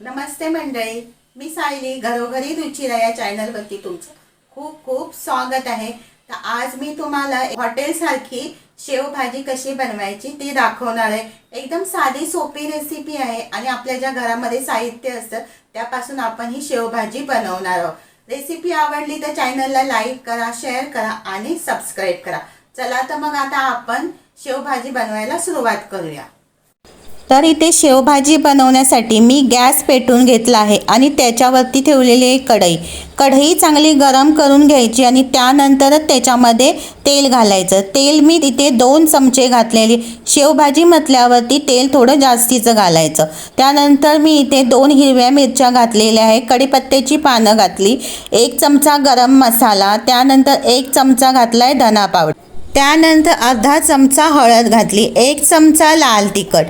नमस्ते मंडळी मी सायली घरोघरी रुचिरा या चॅनलवरती तुमचं खूप खूप स्वागत आहे. तर आज मी तुम्हाला हॉटेलसारखी शेवभाजी कशी बनवायची ती दाखवणार आहे. एकदम साधी सोपी रेसिपी आहे आणि आपल्या ज्या घरामध्ये साहित्य असतं त्यापासून आपण ही शेवभाजी बनवणार आहोत. रेसिपी आवडली तर चॅनलला लाईक करा शेअर करा आणि सबस्क्राईब करा. चला तर मग आता आपण शेवभाजी बनवायला सुरुवात करूया. तर इथे शेवभाजी बनवण्यासाठी मी गॅस पेटून घेतला आहे आणि त्याच्यावरती ठेवलेली आहे कढई. कढई चांगली गरम करून घ्यायची आणि त्यानंतरच त्याच्यामध्ये तेल घालायचं. तेल मी तिथे दोन चमचे घातलेली. शेवभाजी म्हटल्यावरती तेल थोडं जास्तीचं घालायचं. त्यानंतर मी इथे दोन हिरव्या मिरच्या घातलेल्या आहे. कढीपत्त्याची पानं घातली. एक चमचा गरम मसाला. त्यानंतर एक चमचा घातला आहे धना पावडर. त्यानंतर अर्धा चमचा हळद घातली. एक चमचा लाल तिखट.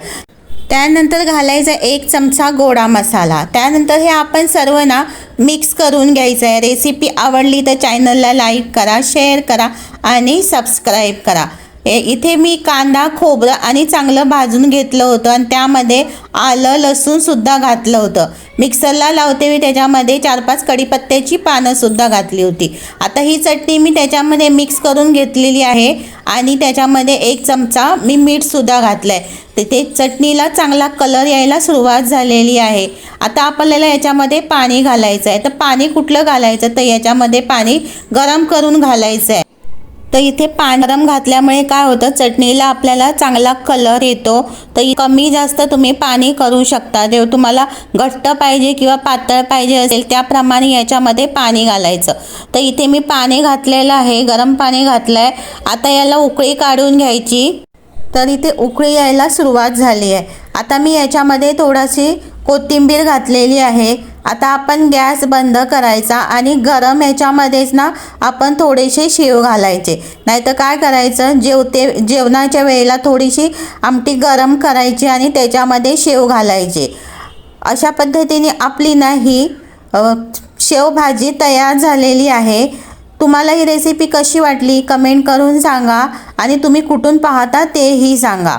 त्यानंतर घालायचा एक चमचा गोडा मसाला. त्यानंतर हे आपण सर्व ना मिक्स करून घ्यायचं आहे रेसिपी आवडली तर चॅनलला लाईक करा शेअर करा आणि सबस्क्राईब करा. इथे मी कांदा खोबरं आणि चांगलं भाजून घेतलं होतं आणि त्यामध्ये आलं लसूणसुद्धा घातलं होतं. मिक्सरला लावते मी त्याच्यामध्ये चार पाच कढीपत्त्याची पानंसुद्धा घातली होती. आता ही चटणी मी त्याच्यामध्ये मिक्स करून घेतलेली आहे आणि त्याच्यामध्ये एक चमचा मी मीठसुद्धा घातलं आहे तिथे चटणीला चांगला कलर यायला सुरुवात झालेली आहे. आता आपल्याला याच्यामध्ये पाणी घालायचं आहे तर पाणी कुठलं घालायचं? तर याच्यामध्ये पाणी गरम करून घालायचं आहे तर इथे पाणी घातल्यामुळे काय होतं? चटणीला आपल्याला चांगला कलर येतो. तर कमी जास्त तुम्ही पाणी करू शकता. जे तुम्हाला घट्ट पाहिजे किंवा पातळ पाहिजे असेल त्याप्रमाणे याच्यामध्ये पाणी घालायचं. तर इथे मी पाणी घातलेलं आहे. गरम पाणी घातलं आहे आता याला उकळी काढून घ्यायची. तर इथे उकळी यायला सुरुवात झाली आहे. आता मी याच्यामध्ये थोडीशी कोथिंबीर घातलेली आहे. आता आपण गॅस बंद करायचा आणि गरम याच्यामध्येच ना आपण थोडेसे शेव घालायचे. नाहीतर काय करायचं जेवते जेवणाच्या वेळेला थोडीशी आमटी गरम करायची आणि त्याच्यामध्ये शेव घालायचे. अशा पद्धतीने आपली ना ही शेवभाजी तयार झालेली आहे. तुम्हाला ही रेसिपी कशी वाटली? कमेंट करून सांगा आणि तुम्ही कुठून पाहता तेही सांगा.